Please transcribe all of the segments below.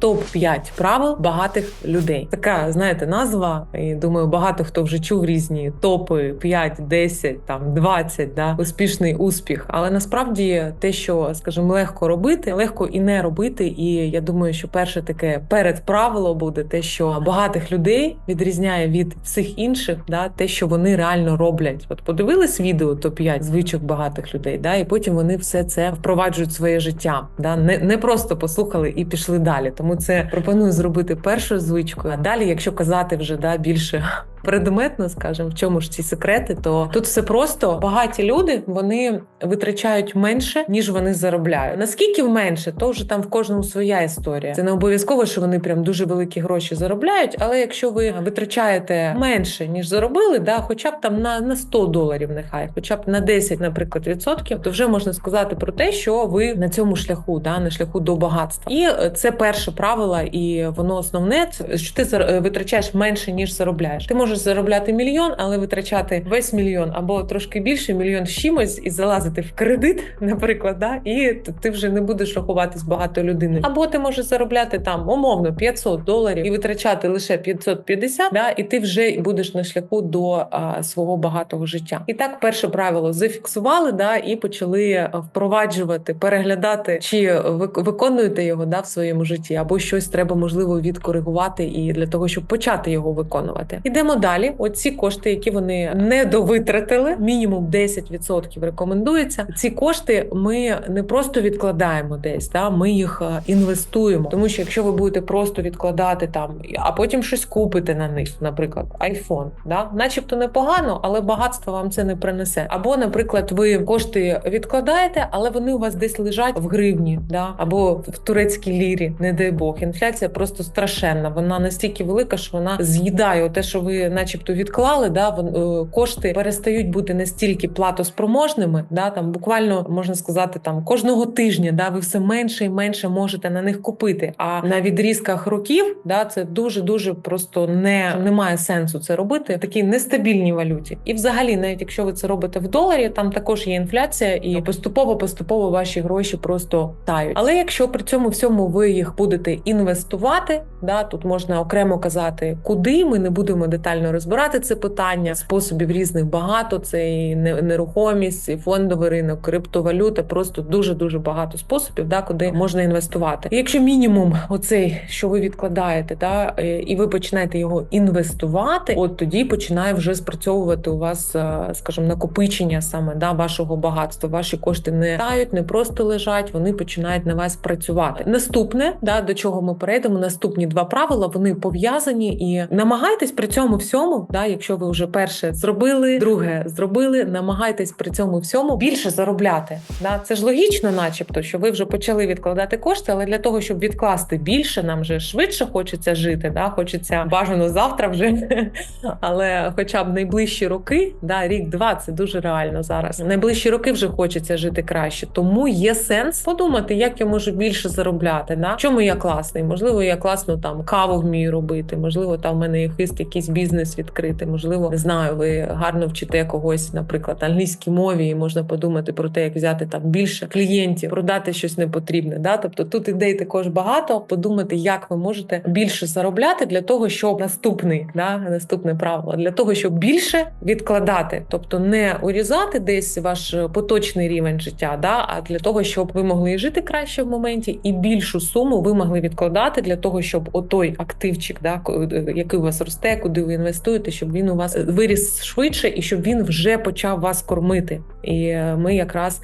Топ 5 правил багатих людей. Така, знаєте, назва. І думаю, багато хто вже чув різні топи 5, 10, там 20, да, успішний успіх. Але насправді те, що скажімо, легко робити, легко і не робити. І я думаю, що перше таке передправило буде те, що багатих людей відрізняє від всіх інших, да, те, що вони реально роблять. От подивились відео топ 5 звичок багатих людей, да, і потім вони все це впроваджують в своє життя. Да, не, не просто послухали і пішли далі. Тому це пропоную зробити першою звичкою. А далі, якщо казати вже да більше предметно, скажімо, в чому ж ці секрети, то тут все просто багаті люди вони витрачають менше ніж вони заробляють. Наскільки менше, то вже там в кожному своя історія. Це не обов'язково, що вони прям дуже великі гроші заробляють. Але якщо ви витрачаєте менше ніж заробили, да, хоча б там на, на 100 доларів, нехай, хоча б на 10, наприклад, відсотків, то вже можна сказати про те, що ви на цьому шляху, да, на шляху до багатства. І е, це перше правило, і воно основне, це, що ти е, витрачаєш менше ніж заробляєш. Ти можеш заробляти мільйон, але витрачати весь мільйон або трошки більше мільйон з чимось і залазити в кредит, наприклад, да, і ти вже не будеш рахуватись багато людиною. Або ти можеш заробляти там умовно 500 доларів і витрачати лише 550, да, і ти вже будеш на шляху до а, свого багатого життя. І так, перше правило зафіксували, да, і почали впроваджувати, переглядати, чи ви виконуєте його да, в своєму житті, або щось треба можливо відкоригувати і для того, щоб почати його виконувати. Ідемо далі. Оці кошти, які вони не довитратили, мінімум 10% рекомендується. Ці кошти ми не просто відкладаємо десь, да, ми їх е, інвестуємо. Тому що якщо ви будете просто відкладати там, а потім щось купите на них, наприклад, iPhone, да, начебто непогано, але багатство вам це не принесе. Або, наприклад, ви кошти відкладаєте, але вони у вас десь лежать в гривні, да, або в турецькій лірі, не дай Бог. Інфляція просто страшенна. Вона настільки велика, що вона з'їдає те, що ви, начебто, відклали. Да, вон- е, кошти перестають бути настільки платоспроможними. Да, там буквально можна сказати, там кожного тижня, да, ви все менше і менше можете на них купити. А на відрізках років, да, це дуже дуже просто не немає сенсу це робити в такій нестабільній валюті. І взагалі, навіть якщо ви це робите в доларі, там також є інфляція, і поступово поступово ваші гроші просто тають. Але якщо при цьому всьому ви їх будете інвестувати, да тут можна окремо казати, куди ми не будемо детально розбирати це питання. Способів різних багато. Це і нерухомість, і фондовий ринок, криптовалюта. Просто дуже дуже багато способів, да, куди можна інвестувати. Якщо мінімум, оцей, що ви відкладаєте, да, е, і ви починаєте його інвестувати, от тоді починає вже спрацьовувати у вас, е, скажімо, накопичення саме да, вашого багатства. Ваші кошти не тають, не просто лежать, вони починають на вас працювати. Наступне, да, до чого ми перейдемо, наступні два правила вони пов'язані і намагайтесь при цьому всьому, да, якщо ви вже перше зробили, друге зробили, намагайтесь при цьому всьому більше заробляти. Да. Це ж логічно, начебто, що ви вже почали відкладати кошти, але для того, щоб відкласти більше, нам вже швидше хочеться жити. Да, хочеться бажано завтра вже, але хоча б найближчі роки, да, рік-два це дуже реально зараз. Найближчі роки вже хочеться жити краще. Тому є сенс подумати, як я можу більше заробляти. Да? Чому я класний? Можливо, я класно там каву вмію робити. Можливо, там в мене є хист якийсь бізнес відкрити. Можливо, не знаю, ви гарно вчите когось, наприклад, англійській мові, і можна подумати про те, як взяти там більше клієнтів, продати щось непотрібне. Да? Тобто тут ідей також багато. Подумати, як ви можете більше заробляти для того, щоб наступний да, наступне правило для того, щоб більше відкладати, тобто не урізати десь ваш поточний рівень життя, да, а для того, щоб ви могли жити краще в моменті, і більшу суму ви могли відкладати для того, щоб отой активчик, да, ко- який у вас росте, куди ви інвестуєте, щоб він у вас виріс швидше і щоб він вже почав вас кормити. І ми якраз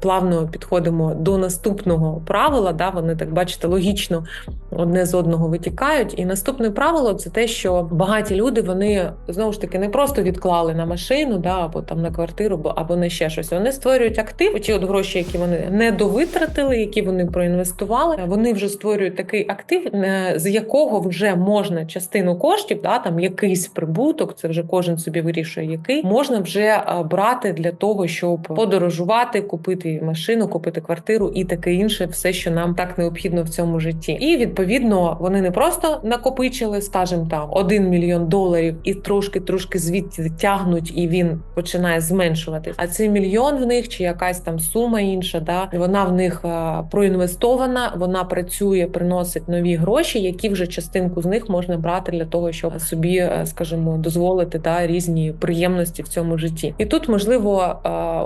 плавно підходимо до наступного правила. Да, вони так бачите, логічно одне з одного витікають. І наступне правило це те, що багаті люди вони знову ж таки не просто відклали на машину, да, або там на квартиру, бо- або на ще щось. Вони створюють актив, ті от гроші, які вони не довитратили, які вони проінвестували. Вони вже створюють такий актив, з якого вже можна частину коштів, да, там якийсь прибуток, це вже кожен собі вирішує, який можна вже брати для того, щоб подорожувати, купити машину, купити квартиру і таке інше, все, що нам так необхідно в цьому житті. І відповідно. вони не просто накопичили, скажімо там, 1 мільйон доларів і трошки трошки звідти тягнуть, і він починає зменшувати. А цей мільйон в них чи якась там сума інша, да вона в них е, проінвестована, вона працює, приносить нові гроші, які вже частинку з них можна брати для того, щоб собі, е, скажімо, дозволити да, різні приємності в цьому житті. І тут, можливо,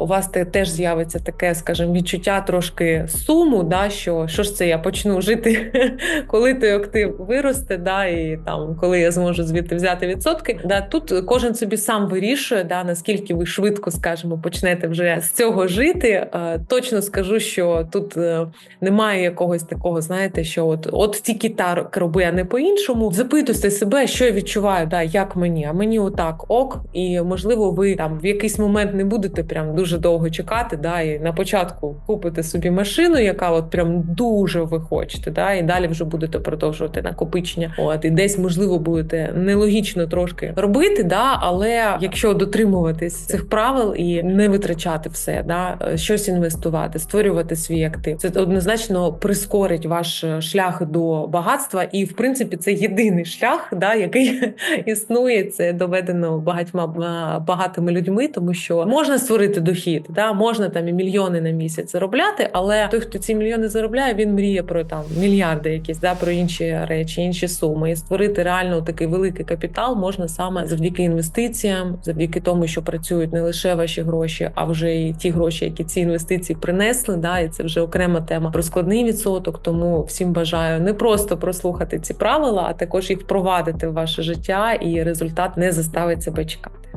у вас те- теж з'явиться таке, скажімо, відчуття трошки суму, да, що що ж це я почну жити, коли той актив виросте, да, і там коли я зможу звідти взяти відсотки. Да, тут кожен собі сам вирішує, да, наскільки ви швидко, скажімо, почнете вже з цього жити. Точно скажу, що тут е, немає якогось такого, знаєте, що от, от тільки так роби, а не по-іншому. Запитуйте себе, що я відчуваю, да, як мені, а мені отак ок. І можливо, ви там в якийсь момент не будете прям дуже довго чекати. Да, і на початку купите собі машину, яка от прям дуже ви хочете, да, і далі вже будете продовжувати накопичення. От і десь можливо будете нелогічно трошки робити, да, але якщо дотримуватись цих правил і не витрачати все, да, е, щось інвестувати, створювати свій актив, це однозначно прискорить ваш е, шлях до багатства, і в принципі це єдиний шлях, да, який існує. Це доведено багатьма е, багатими людьми, тому що можна створити дохід, да, можна там і мільйони на місяць заробляти, але той, хто ці мільйони заробляє, він мріє про там мільярди, якісь да, про інші речі, інші суми. І створити реально такий великий капітал можна саме завдяки інвестиціям, завдяки тому, що працюють не лише ваші гроші, а вже і ті гроші, які ці інвестиції принесли. Да, і це вже окрема тема про складний відсоток. Тому всім бажаю не просто прослухати ці правила, а також їх впровадити в ваше життя, і результат не заставить себе чекати.